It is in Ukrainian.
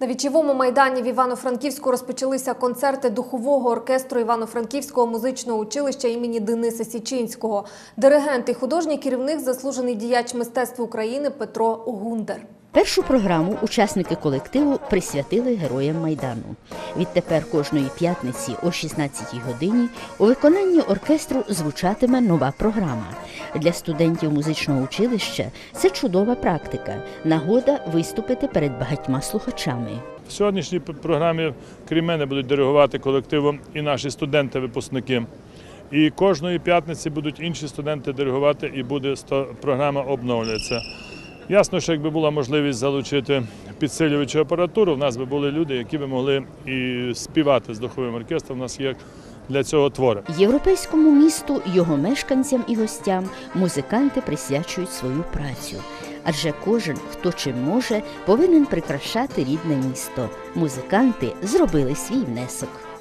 На вічовому майдані в Івано-Франківську розпочалися концерти духового оркестру Івано-Франківського музичного училища імені Дениса Січинського. Диригент і художній керівник заслужений діяч мистецтв України Петро Гундер. Першу програму учасники колективу присвятили героям Майдану. Відтепер кожної п'ятниці о 16-й годині у виконанні оркестру звучатиме нова програма. Для студентів музичного училища це чудова практика, нагода виступити перед багатьма слухачами. В сьогоднішній програмі, крім мене, будуть диригувати колективом і наші студенти-випускники. І кожної п'ятниці будуть інші студенти диригувати, і буде програма обновлюється. Ясно, що якби була можливість залучити підсилювачу апаратуру, в нас би були люди, які би могли і співати з духовим оркестром. У нас є для цього твори. Європейському місту, його мешканцям і гостям музиканти присвячують свою працю. Адже кожен, хто чим може, повинен прикрашати рідне місто. Музиканти зробили свій внесок.